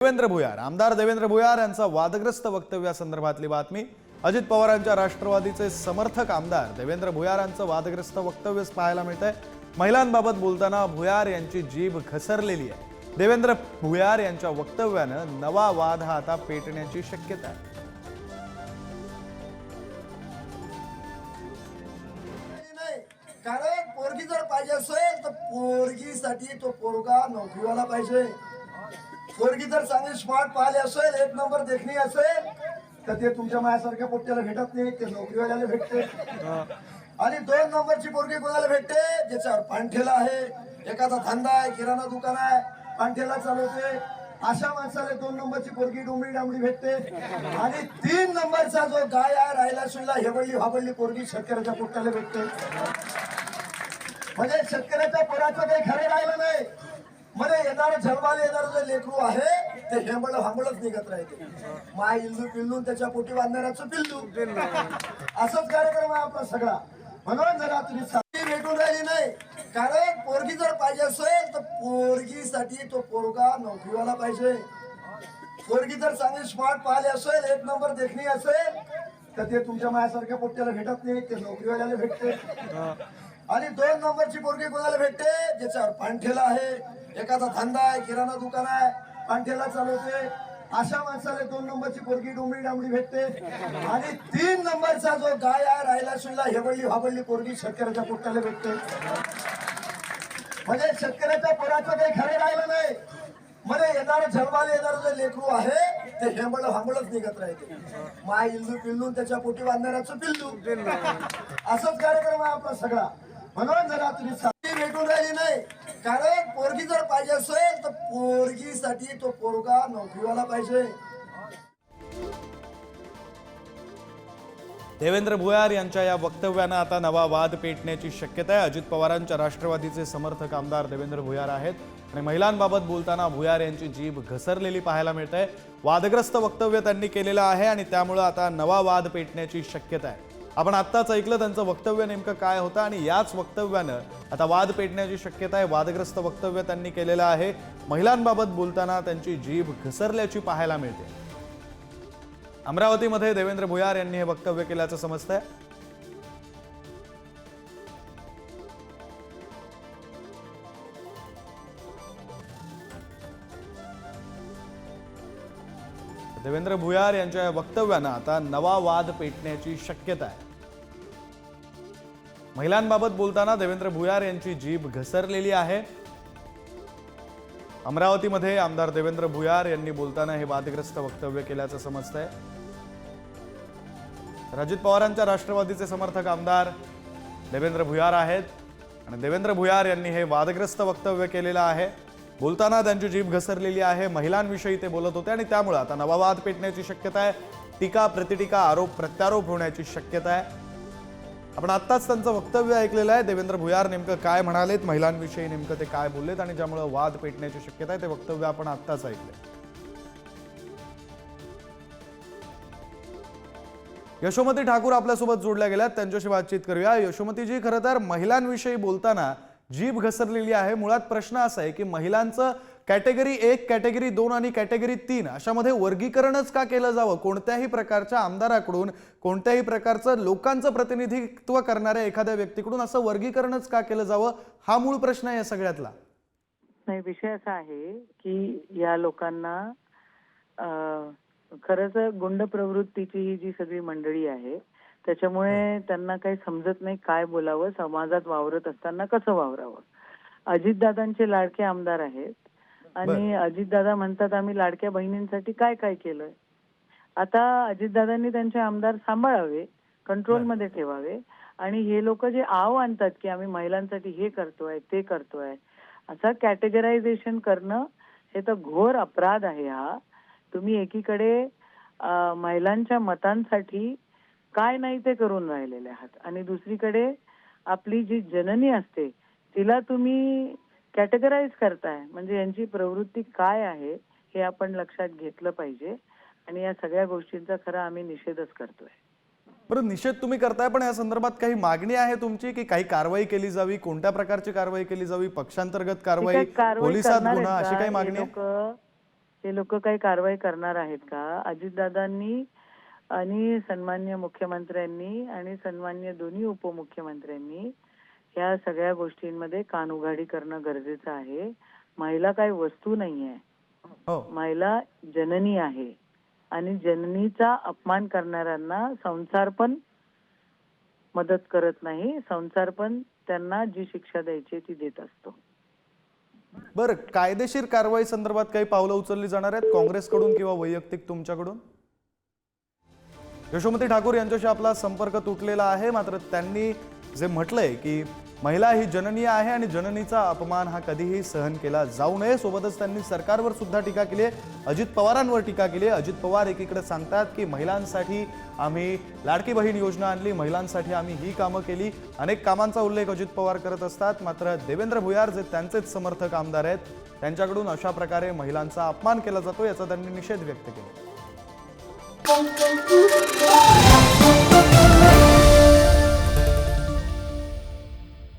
देवेंद्र भुयार. आमदार देवेंद्र भुयार यांचा वादग्रस्त वक्तव्यासंदर्भातली बातमी. अजित पवारांच्या राष्ट्रवादीचे समर्थक आमदार देवेंद्र भुयार यांचं वादग्रस्त वक्तव्यच पाहायला मिळत आहे महिलांबाबत बोलताना भुयार यांची जीभ घसरलेली आहे. देवेंद्र भुयार यांच्या वक्तव्यानं नवा वाद हा आता पेटण्याची शक्यता आहे. कारण पोरगी जर पाहिजे असेल तर पोरगीसाठी तो पोरगा नोकरीवाला पाहिजे. पोरगी जर चांगली स्मार्ट पाहिले असेल एक नंबर देखणी असेल तर ते तुमच्या मायासारख्या पोट्याला भेटत नाही ते नोकरीवाल्याला भेटते. आणि दोन नंबरची पोरगी कोणाला भेटते? ज्याच्यावर पांठेला आहे एखादा धंदा आहे किराणा दुकान आहे पांठेला चालवते. अशा माणसाला दोन नंबरची पोरगी डोंबडी डांबडी भेटते. आणि तीन नंबरचा जो गाय आहे राहिला सुईला हेवडली हाबडली पोरगी शेतकऱ्याच्या पोट्याला भेटते. म्हणजे शेतकऱ्याच्या पोराचं काही खरं राहिलं नाही. मध्ये येणार जन्माला येणार जे लेकरू आहे ते हेंबळ हांबळच निघत राहते. माय इल्लू पिल्लू त्याच्या पोटी बांधणाऱ्याचं पिल्लू. असंच कार्यक्रम आहे आपला सगळा. म्हणून जरा तुम्ही साथी भेटून राहिली नाही. कारण पोरगी जर पाहिजे असेल तर पोरगीसाठी तो पोरगा नोकरीवाला पाहिजे. पोरगी जर चांगली स्मार्ट पाहिली असेल एक नंबर देखणी असेल तर ते तुमच्या मायासारख्या पोट्याला भेटत नाही ते नोकरीवाल्याला भेटते. आणि दोन नंबरची पोरगी कोणाला भेटते? ज्याच्यावर पानठेला आहे. एखादा धंदा आहे किराणा दुकान आहे पानठेला चालवते अशा माणसाला दोन नंबरची पोरगी डोंबडी डांबडी भेटते. आणि तीन नंबरचा जो गाय आहे राहिला शिल्ला हेबडली हाबडली पोरगी शेतकऱ्याच्या पोट्याला भेटते. म्हणजे शेतकऱ्याच्या पोराचं काही खरं राहिलं नाही. म्हणजे मध्ये येणार जन्माला येणार जे लेकरू आहे ते हेंबळ हांबळच निघत राहते. माय इल्लू पिल्लू त्याच्या पोटी बांधणाऱ्याचं पिल्लू. असंच कार्यक्रम आहे आपला सगळा. म्हणून जरा तुम्ही साथी भेटून राहिली नाही. कारण पोरगी जर पाहिजे असेल तर पोरगीसाठी तो पोरगा नोकरीवाला पाहिजे. देवेंद्र भुयार यांच्या या वक्तव्यानं आता नवा वाद पेटण्याची शक्यता आहे. अजित पवारांच्या राष्ट्रवादीचे समर्थक आमदार देवेंद्र भुयार आहेत. आणि महिलांबाबत बोलताना भुयार यांची जीभ घसरलेली पाहायला मिळत आहे वादग्रस्त वक्तव्य त्यांनी केलेलं आहे आणि त्यामुळं आता नवा वाद पेटण्याची शक्यता आहे. आपण आत्ताच ऐकलं त्यांचं वक्तव्य नेमकं काय होतं आणि याच वक्तव्यानं आता वाद पेटण्याची शक्यता आहे वादग्रस्त वक्तव्य त्यांनी केलेलं आहे. महिलांबाबत बोलताना त्यांची जीभ घसरल्याची पाहायला मिळते. अमरावतीमध्ये देवेंद्र भुयार यांनी हे वक्तव्य केल्याचं समजतंय. देवेंद्र भुयार यांच्या या वक्तव्यानं आता नवा वाद पेटण्याची शक्यता आहे. महिलांबाबत बोलताना देवेंद्र भुयार यांची जीभ घसरलेली आहे. अमरावतीमध्ये आमदार देवेंद्र भुयार यांनी बोलताना हे वादग्रस्त वक्तव्य केल्याचं समजतंय. आहे अजित पवारांच्या राष्ट्रवादीचे समर्थक आमदार देवेंद्र भुयार आहेत. आणि देवेंद्र भुयार यांनी हे वादग्रस्त वक्तव्य केलेलं आहे. बोलताना त्यांची जीभ घसरलेली आहे. महिलांविषयी ते बोलत होते आणि त्यामुळे आता नवा वाद पेटण्याची शक्यता आहे. टीका प्रतिटीका आरोप प्रत्यारोप होण्याची शक्यता आहे. आपण आत्ताच त्यांचं वक्तव्य ऐकलेलं आहे. देवेंद्र भुयार नेमकं काय म्हणालेत? महिलांविषयी नेमकं ते काय बोललेत? आणि ज्यामुळे वाद पेटण्याची शक्यता आहे ते वक्तव्य आपण आत्ताच ऐकले यशोमती ठाकूर आपल्यासोबत जोडल्या गेल्यात. त्यांच्याशी बातचीत करूया. यशोमतीजी खरं तर महिलांविषयी बोलताना जीभ घसरलेली आहे. मुळात प्रश्न असा आहे की महिलांचं कॅटेगरी एक कॅटेगरी दोन आणि कॅटेगरी तीन अशामध्ये वर्गीकरणच का केलं जावं? कोणत्याही प्रकारच्या आमदाराकडून कोणत्याही प्रकारचं लोकांचं प्रतिनिधित्व करणाऱ्या एखाद्या व्यक्तीकडून असं वर्गीकरणच का केलं जावं? हा मूळ प्रश्न आहे या सगळ्यातला. नाही विषय असा आहे की या लोकांना खरंच गुंड प्रवृत्तीची ही जी सगळी मंडळी आहे त्याच्यामुळे त्यांना काही समजत नाही काय बोलावं समाजात वावरत असताना कसं वावरावं? अजितदादांचे लाडके आमदार आहेत. आणि अजितदादा म्हणतात आम्ही लाडक्या बहिणींसाठी काय काय केलंय? आता अजितदादांनी त्यांचे आमदार सांभाळावे कंट्रोलमध्ये ठेवावे. आणि हे लोक जे आव आणतात की आम्ही महिलांसाठी हे करतोय ते करतोय असं कॅटेगरायझेशन करणं हे तर घोर अपराध आहे हा. तुम्ही एकीकडे महिलांच्या मतांसाठी काय नाही ते करून राहिलेले आहात. आणि दुसरीकडे आपली जी जननी असते तिला तुम्ही कॅटेगराईज करताय. म्हणजे यांची प्रवृत्ती काय आहे हे आपण लक्षात घेतलं पाहिजे. आणि या सगळ्या गोष्टींचा खरा आम्ही निषेधच करतोय. बरं निषेध तुम्ही करताय पण या संदर्भात काही मागणी आहे तुमची की काही कारवाई केली जावी? कोणत्या प्रकारची कारवाई केली जावी? पक्षांतर्गत कारवाई? पोलिसात गुन्हा अशी? काही मागणी हे लोक काही कारवाई करणार आहेत का? अजितदादांनी आणि सन्मान्य मुख्यमंत्र्यांनी आणि सन्मान्य दोन्ही उपमुख्यमंत्र्यांनी या सगळ्या गोष्टींमध्ये कानउघाडी करणं गरजेचं आहे. महिला काही वस्तू नाहीये. हो. महिला जननी आहे. आणि जननीचा अपमान करणाऱ्यांना संसार पण मदत करत नाही. संसार पण त्यांना जी शिक्षा द्यायची ती देत असतो. बरं कायदेशीर कारवाई संदर्भात काही पावलं उचलली जाणार आहेत? काँग्रेसकडून किंवा वैयक्तिक तुमच्याकडून? यशोमती ठाकूर यांच्याशी आपला संपर्क तुटलेला आहे. मात्र त्यांनी जे म्हटलंय की महिला ही जननीय आहे आणि जननीचा अपमान हा कधीही सहन केला जाऊ नये. सोबतच त्यांनी सरकारवर सुद्धा टीका केली आहे. अजित पवारांवर टीका केली आहे. अजित पवार एकीकडे सांगतात की महिलांसाठी आम्ही लाडकी बहीण योजना आणली. महिलांसाठी आम्ही ही कामं केली. अनेक कामांचा उल्लेख अजित पवार करत असतात. मात्र देवेंद्र भुयार जे त्यांचेच समर्थक आमदार आहेत त्यांच्याकडून अशा प्रकारे महिलांचा अपमान केला जातो याचा त्यांनी निषेध व्यक्त केला. Música